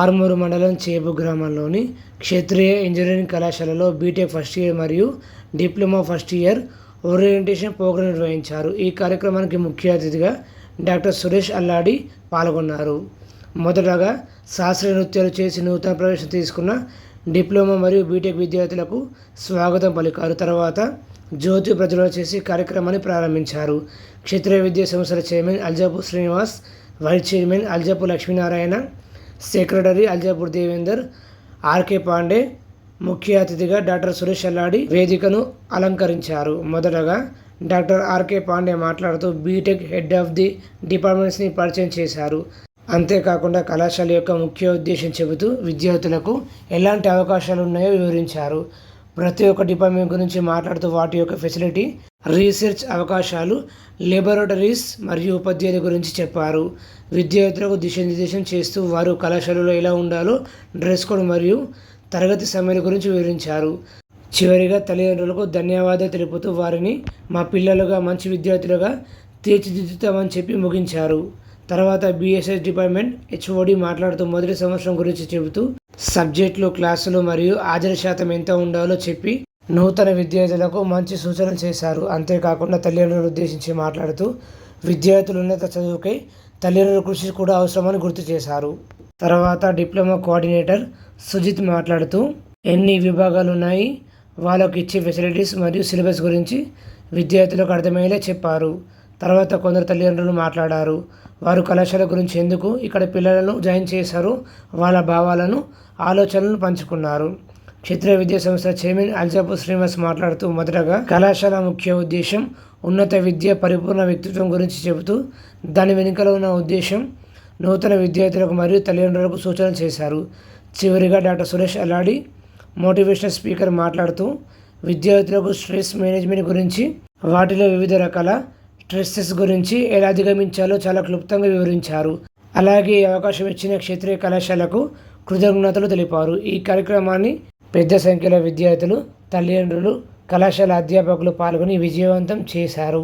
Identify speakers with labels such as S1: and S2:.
S1: ఆర్మూరు మండలం చేబు గ్రామంలోని క్షత్రియ ఇంజనీరింగ్ కళాశాలలో బీటెక్ ఫస్ట్ ఇయర్ మరియు diploma first year orientation programme నిర్వహించారు. ఈ కార్యక్రమానికి ముఖ్య అతిథిగా డాక్టర్ సురేష్ అల్లాడి పాల్గొన్నారు. మొదటగా శాస్త్రీయ నృత్యాలు చేసి నూతన ప్రవేశం తీసుకున్న డిప్లొమా మరియు బీటెక్ విద్యార్థులకు స్వాగతం పలికారు. తర్వాత జ్యోతి ప్రజలు చేసి కార్యక్రమాన్ని ప్రారంభించారు. క్షత్రియ విద్యా సంస్థల chairman Aljapu Srinivas vice chairman Aljapu Lakshminarayana secretary Aljapur Devender RK Pandey ముఖ్య అతిథిగా డాక్టర్ సురేష్ అల్లాడి వేదికను అలంకరించారు. మొదటగా డాక్టర్ ఆర్కే పాండే మాట్లాడుతూ B Tech head of the డిపార్ట్మెంట్స్ని పరిచయం చేశారు. అంతేకాకుండా కళాశాల యొక్క ముఖ్య ఉద్దేశం చెబుతూ విద్యార్థులకు ఎలాంటి అవకాశాలు ఉన్నాయో వివరించారు. ప్రతి ఒక్క డిపార్ట్మెంట్ గురించి మాట్లాడుతూ వాటి యొక్క ఫెసిలిటీ రీసెర్చ్ అవకాశాలు లేబొరేటరీస్ మరియు ఉపాధ్యాయుల గురించి చెప్పారు. విద్యార్థులకు దిశానిర్దేశం చేస్తూ వారు కళాశాలలో ఎలా ఉండాలో డ్రెస్ కోడ్ మరియు తరగతి సమయాల గురించి వివరించారు. చివరిగా తల్లిదండ్రులకు ధన్యవాదాలు తెలుపుతూ వారిని మా పిల్లలుగా మంచి విద్యార్థులుగా తీర్చిదిద్దుతామని చెప్పి ముగించారు. తర్వాత బీఎస్ఎస్ డిపార్ట్మెంట్ హెచ్ఓడి మాట్లాడుతూ మొదటి సంవత్సరం గురించి చెబుతూ సబ్జెక్టులు క్లాసులు మరియు హాజరు శాతం ఎంత ఉండాలో చెప్పి నూతన విద్యార్థులకు మంచి సూచనలు చేశారు. అంతేకాకుండా తల్లిదండ్రులను ఉద్దేశించి మాట్లాడుతూ విద్యార్థులు ఉన్నత చదువుకై తల్లిదండ్రుల కృషి కూడా అవసరమని గుర్తు చేశారు. తర్వాత డిప్లొమా కోఆర్డినేటర్ సుజిత్ మాట్లాడుతూ ఎన్ని విభాగాలు ఉన్నాయి? వాళ్ళకు ఇచ్చే ఫెసిలిటీస్ మరియు సిలబస్ గురించి విద్యార్థులకు అర్థమయ్యేలా చెప్పారు. తర్వాత కొందరు తల్లిదండ్రులు మాట్లాడారు. వారు కళాశాల గురించి ఎందుకు ఇక్కడ పిల్లలను జాయిన్ చేశారు? వాళ్ళ భావాలను ఆలోచనలను పంచుకున్నారు. క్షేత్రీయ విద్యా సంస్థ చైర్మన్ అల్జాపు శ్రీనివాస్ మాట్లాడుతూ మొదటగా కళాశాల ముఖ్య ఉద్దేశం ఉన్నత విద్య పరిపూర్ణ వ్యక్తిత్వం గురించి చెబుతూ దాని వెనుకలో ఉన్న ఉద్దేశం నూతన విద్యార్థులకు మరియు తల్లిదండ్రులకు సూచనలు చేశారు. చివరిగా doctor Suresh Alladi motivational speaker మాట్లాడుతూ విద్యార్థులకు స్ట్రెస్ మేనేజ్మెంట్ గురించి వాటిలో వివిధ రకాల స్ట్రెస్సెస్ గురించి ఎలా అధిగమించాలో చాలా క్లుప్తంగా వివరించారు. అలాగే ఈ అవకాశం ఇచ్చిన క్షేత్రీయ కళాశాలకు కృతజ్ఞతలు తెలిపారు. ఈ కార్యక్రమాన్ని పెద్ద సంఖ్యలో విద్యార్థులు తల్లిదండ్రులు కళాశాల అధ్యాపకులు పాల్గొని విజయవంతం చేశారు.